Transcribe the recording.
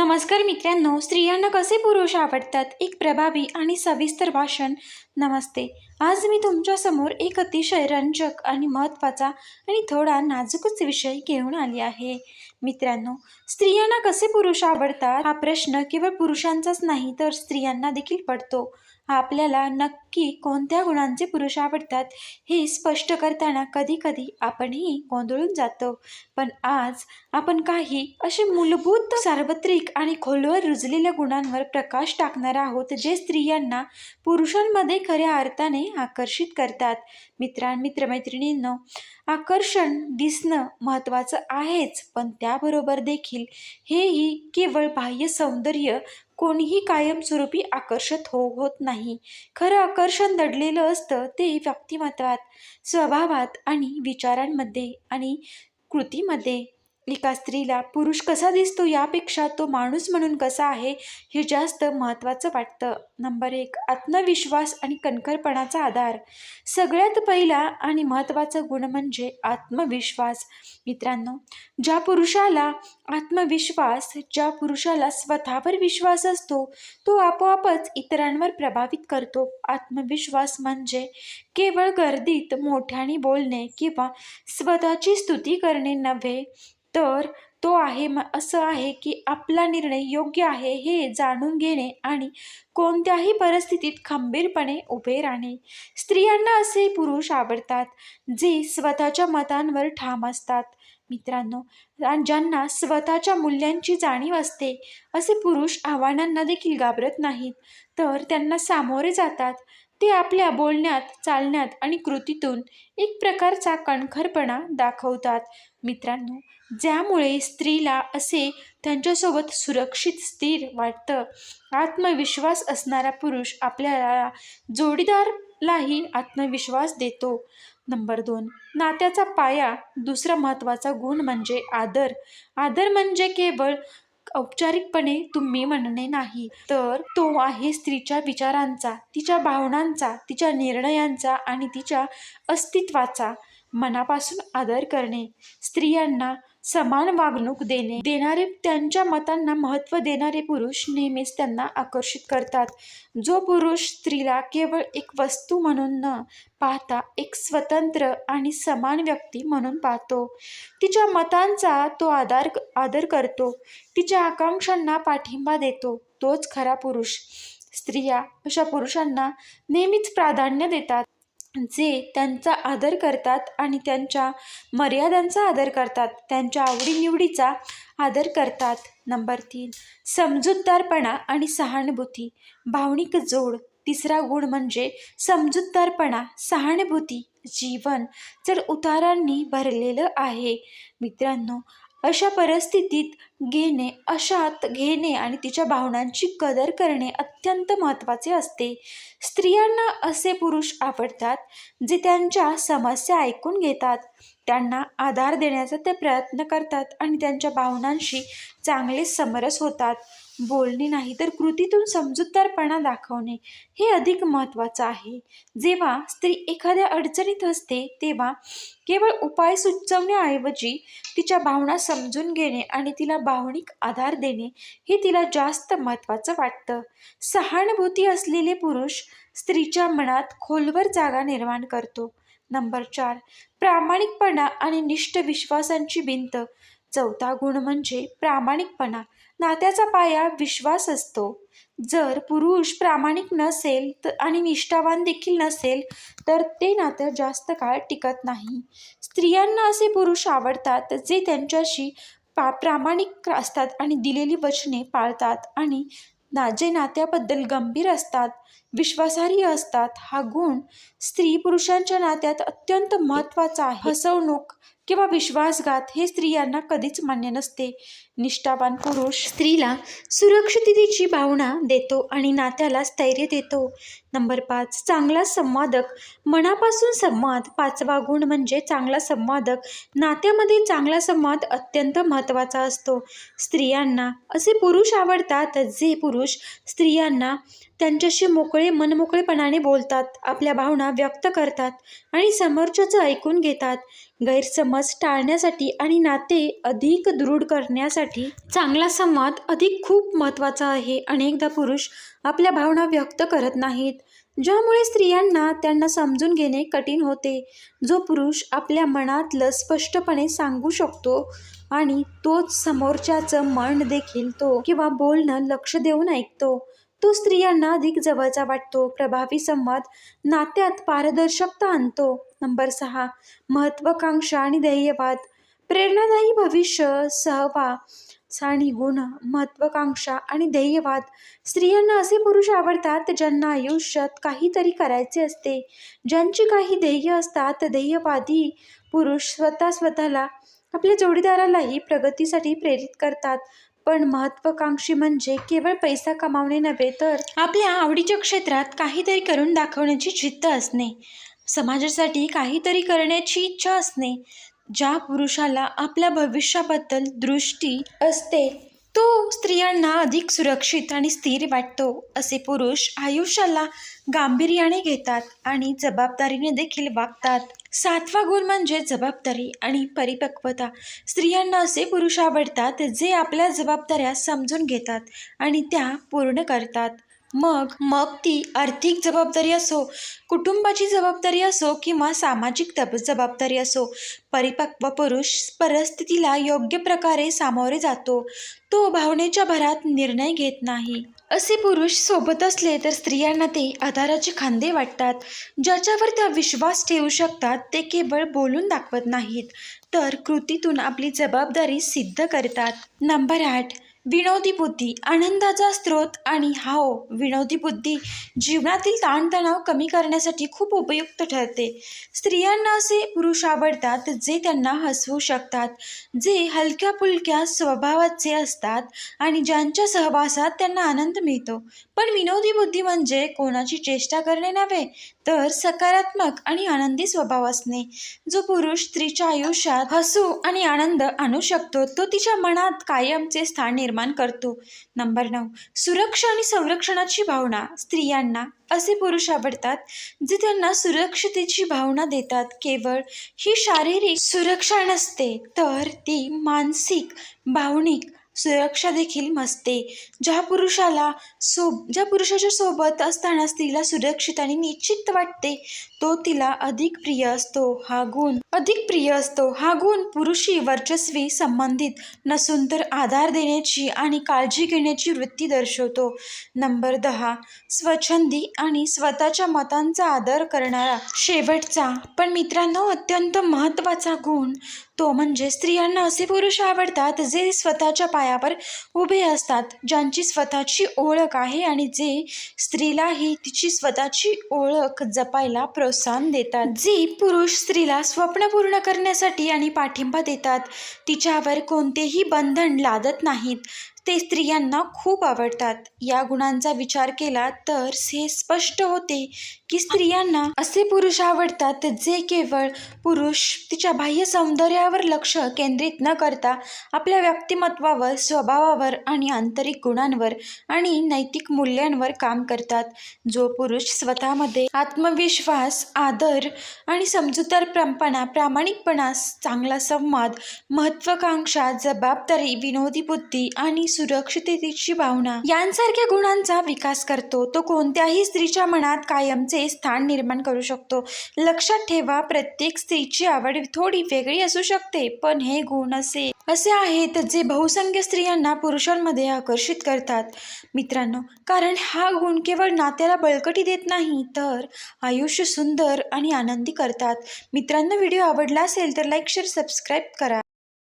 नमस्कार मित्रांनो स्त्रियांना कसे पुरुष आवडतात? एक प्रभावी आणि सविस्तर भाषण. नमस्ते. आज मी तुमच्यासमोर एक अतिशय रंजक आणि महत्त्वाचा आणि थोडा नाजूकच विषय घेऊन आली आहे. मित्रांनो स्त्रियांना कसे पुरुष आवडतात? हा प्रश्न केवळ पुरुषांचाच नाही तर स्त्रियांना देखील पडतो. आपल्याला नक्की कोणत्या गुणांचे पुरुष आवडतात हे स्पष्ट करताना कधीकधी आपणही गोंधळून जातो. पण आज आपण काही असे मूलभूत सार्वत्रिक आणि खोलवर रुजलेल्या गुणांवर प्रकाश टाकणार आहोत जे स्त्रियांना पुरुषांमध्ये खऱ्या अर्थाने आकर्षित करतात. मित्रां मित्रमैत्रिणींनो आकर्षण दिसणं महत्त्वाचं आहेच पण त्याबरोबर देखील हेही केवळ बाह्य सौंदर्य कोणीही कायमस्वरूपी आकर्षित हो होत नाही. खरं आकर्षण दडलेलं असतं ते व्यक्तिमत्वात स्वभावात आणि विचारांमध्ये आणि कृतीमध्ये. एका स्त्रीला पुरुष कसा दिसतो यापेक्षा तो माणूस म्हणून कसा आहे हे जास्त महत्त्वाचं वाटतं. नंबर एक आत्मविश्वास आणि कणखरपणाचा आधार. सगळ्यात पहिला आणि महत्त्वाचा गुण म्हणजे आत्मविश्वास. मित्रांनो ज्या पुरुषाला आत्मविश्वास ज्या पुरुषाला स्वतःवर विश्वास असतो तो आपोआपच इतरांवर प्रभावित करतो. आत्मविश्वास म्हणजे केवळ गर्दीत मोठ्याने बोलणे किंवा स्वतःची स्तुती करणे नव्हे तर तो आहे म असं आहे की आपला निर्णय योग्य आहे हे जाणून घेणे आणि कोणत्याही परिस्थितीत खंबीरपणे उभे राहणे. स्त्रियांना असे पुरुष आवडतात जे स्वतःच्या मतांवर ठाम असतात. मित्रांनो ज्यांना स्वतःच्या मूल्यांची जाणीव असते असे पुरुष आव्हानांना देखील घाबरत नाहीत. तर त्यांना सामोरे जातात. ते आपल्या बोलण्यात चालण्यात आणि कृतीतून एक प्रकारचा कणखरपणा दाखवतात. मित्रांनो ज्यामुळे स्त्रीला असे त्यांच्यासोबत सुरक्षित स्थिर वाटतं. आत्मविश्वास असणारा पुरुष आपल्याला जोडीदारलाही आत्मविश्वास देतो. नंबर दोन नात्याचा पाया दुसरा महत्त्वाचा गुण म्हणजे आदर. आदर म्हणजे केवळ औपचारिकपणे तुम्ही म्हणणे नाही. तर तो आहे स्त्रीच्या विचारांचा तिच्या भावनांचा तिच्या निर्णयांचा आणि तिच्या अस्तित्वाचा मनापासून आदर करणे. स्त्रियांना समान वागणूक देणे. देणारे त्यांच्या मतांना महत्त्व देणारे पुरुष नेहमीच त्यांना आकर्षित करतात. जो पुरुष स्त्रीला केवळ एक वस्तू म्हणून न पाहता एक स्वतंत्र आणि समान व्यक्ती म्हणून पाहतो. तिच्या मतांचा तो आधार आदर करतो. तिच्या आकांक्षांना पाठिंबा देतो. तोच खरा पुरुष. स्त्रिया अशा पुरुषांना नेहमीच प्राधान्य देतात. जे त्यांचा आदर करतात आणि त्यांच्या मर्यादांचा आदर करतात त्यांच्या आवडीनिवडीचा आदर करतात. नंबर तीन समजूतदारपणा आणि सहानुभूती. भावनिक जोड. तिसरा गुण म्हणजे समजूतदारपणा सहानुभूती जीवन. जर उतारांनी भरलेलं आहे. मित्रांनो अशा परिस्थितीत घेणे अशात घेणे आणि तिच्या भावनांची कदर करणे अत्यंत महत्त्वाचे असते. स्त्रियांना असे पुरुष आवडतात जे त्यांच्या समस्या ऐकून घेतात. त्यांना आधार देण्याचा ते प्रयत्न करतात आणि त्यांच्या भावनांशी चांगले समरस होतात. बोलणे नाही तर कृतीतून समजूतदारपणा दाखवणे हे अधिक महत्त्वाचं आहे. जेव्हा स्त्री एखाद्या अडचणीत असते तेव्हा केवळ उपाय सुचवण्याऐवजी तिच्या भावना समजून घेणे आणि तिला भावनिक आधार देणे हे तिला जास्त महत्त्वाचं वाटतं. सहानुभूती असलेले पुरुष स्त्रीच्या मनात खोलवर जागा निर्माण करतो. नंबर चार. प्रामाणिकपणा आणि निष्ठ विश्वासांची भिंत. चौथा गुण म्हणजे प्रामाणिकपणा. नात्याचा पाया विश्वास असतो. जर पुरुष प्रामाणिक नसेल तर आणि निष्ठावान देखील नसेल तर ते नातं जास्त काळ टिकत नाही. स्त्रियांना असे पुरुष आवडतात जे त्यांच्याशी पा प्रामाणिक असतात आणि दिलेली वचने पाळतात आणि ना जे नात्याबद्दल गंभीर असतात विश्वासार्ह असतात. हा गुण स्त्री पुरुषांच्या नात्यात अत्यंत महत्त्वाचा आहे. फसवणूक किंवा विश्वासघात हे स्त्रियांना कधीच मान्य नसते. निष्ठावान पुरुष स्त्रीला सुरक्षिततेची भावना देतो आणि नात्याला स्थैर्य देतो. नंबर पाच चांगला संवादक. मनापासून संवाद पाचवा गुण म्हणजे चांगला संवादक. नात्यामध्ये चांगला संवाद अत्यंत महत्त्वाचा असतो. स्त्रियांना असे पुरुष आवडतात जे पुरुष स्त्रियांना त्यांच्याशी मोकळे मनमोकळेपणाने बोलतात आपल्या भावना व्यक्त करतात आणि समोरच्याचं ऐकून घेतात. गैरसमज टाळण्यासाठी आणि नाते अधिक दृढ करण्यासाठी चांगला संवाद अधिक खूप महत्त्वाचा आहे. अनेकदा पुरुष आपल्या भावना व्यक्त करत नाहीत ज्यामुळे स्त्रियांना त्यांना समजून घेणे कठीण होते. जो पुरुष आपल्या मनातलं स्पष्टपणे सांगू शकतो आणि तोच समोरच्याचं मन देखील तो किंवा बोलणं लक्ष देऊन ऐकतो. तो स्त्रियांना अधिक जवळचा वाटतो. प्रभावी संवाद नात्यात पारदर्शकता आणतो. नंबर सहा महत्त्वाकांक्षा आणि ध्येयवाद. प्रेरणादायी भविष्य सहवा आणि गुण महत्त्वाकांक्षा आणि ध्येयवाद. स्त्रियांना असे पुरुष आवडतात ज्यांना आयुष्यात काहीतरी करायचे असते. ज्यांची काही ध्येय असतात ध्येयवादी पुरुष स्वतः स्वतःला आपल्या जोडीदारालाही प्रगतीसाठी प्रेरित करतात. पण महत्त्वाकांक्षी म्हणजे केवळ पैसा कमावणे नव्हे तर आपल्या आवडीच्या क्षेत्रात काहीतरी करून दाखवण्याची जिद्द असणे समाजासाठी काहीतरी करण्याची इच्छा असणे ज्या पुरुषाला आपल्या भविष्याबद्दल दृष्टी असते तो स्त्रियांना अधिक सुरक्षित आणि स्थिर वाटतो असे पुरुष आयुष्याला गांभीर्याने घेतात आणि जबाबदारीने देखील वागतात. सातवा गुण म्हणजे जबाबदारी आणि परिपक्वता. स्त्रियांना असे पुरुष आवडतात जे आपल्या जबाबदाऱ्या समजून घेतात आणि त्या पूर्ण करतात. मग मग ती आर्थिक जबाबदारी असो कुटुंबाची जबाबदारी असो किंवा सामाजिक तब जबाबदारी असो परिपक्व पुरुष परिस्थितीला योग्य प्रकारे सामोरे जातो. तो भावनेच्या भरात निर्णय घेत नाही. असे पुरुष सोबत असले तर स्त्रियांना ते आधाराचे खांदे वाटतात. ज्याच्यावर त्या विश्वास ठेवू शकतात ते केवळ बोलून दाखवत नाहीत तर कृतीतून आपली जबाबदारी सिद्ध करतात. नंबर आठ. विनोदी बुद्धी आनंदाचा स्रोत आणि हाव विनोदी बुद्धी जीवनातील ताणतणाव कमी करण्यासाठी खूप उपयुक्त ठरते. स्त्रियांना असे पुरुष आवडतात जे त्यांना हसवू शकतात जे हलक्या पुलक्या स्वभावाचे असतात आणि ज्यांच्या सहवासात त्यांना आनंद मिळतो. पण विनोदी बुद्धी म्हणजे कोणाची चेष्टा करणे नव्हे तर सकारात्मक आणि आनंदी स्वभाव असणे. जो पुरुष स्त्रीच्या आयुष्यात हसू आणि आनंद आणू शकतो तो तिच्या मनात कायमचे स्थान निर्माण करतो. नंबर नऊ. सुरक्षा आणि संरक्षणाची भावना. स्त्रियांना असे पुरुष आवडतात जे त्यांना सुरक्षतेची भावना देतात. केवळ ही शारीरिक सुरक्षा नसते तर ती मानसिक भावनिक सुरक्षा देखील नसते. ज्या पुरुषाला सो ज्या पुरुषाच्या सोबत असताना स्त्रीला सुरक्षित आणि निश्चित वाटते तो तिला अधिक प्रिय असतो. हा गुण अधिक प्रिय असतो. हा गुण पुरुषी वर्चस्वी संबंधित नसून तर आधार देण्याची आणि काळजी घेण्याची वृत्ती दर्शवतो. नंबर दहा स्वच्छंदी आणि स्वतःच्या मतांचा आदर करणारा शेवटचा पण मित्रांनो अत्यंत महत्त्वाचा गुण तो म्हणजे स्त्रियांना असे पुरुष आवडतात जे स्वतःच्या पायावर उभे असतात ज्यांची स्वतःची ओळख आहे आणि जे स्त्रीलाही तिची स्वतःची ओळख जपायला प्रोत्साहन देतात. जे पुरुष स्त्रीला स्वप्न पूर्ण करण्यासाठी आणि पाठिंबा देतात तिच्यावर कोणतेही बंधन लादत नाहीत. ते स्त्रियांना खूप आवडतात. या गुणांचा विचार केला तर हे स्पष्ट होते की स्त्रियांना असे पुरुष आवडतात जे केवळ पुरुष तिच्या बाह्य सौंदर्यावर लक्ष केंद्रित न करता आपल्या व्यक्तिमत्वावर स्वभावावर आणि आंतरिक गुणांवर आणि नैतिक मूल्यांवर काम करतात. जो पुरुष स्वतःमध्ये आत्मविश्वास आदर आणि समजूतदारपणा प्रामाणिकपणा चांगला संवाद महत्त्वाकांक्षा जबाबदारी विनोदी बुद्धी आणि सुरक्षिततेची भावना. यांसारख्या गुणांचा विकास करतो तो कोणत्याही स्त्रीच्या मनात कायमचे स्थान निर्माण करू शकतो. लक्षात ठेवा प्रत्येक स्त्रीची आवड थोडी वेगळी असू शकते पण हे गुण असे असे आहेत जे बहुसंख्य स्त्रियांना पुरुषांमध्ये आकर्षित करतात. मित्रांनो कारण हा गुण केवळ नात्याला बळकटी देत नाही तर आयुष्य सुंदर आणि आनंदी करतात. मित्रांनो व्हिडिओ आवडला असेल तर लाईक शेअर सबस्क्राईब करा.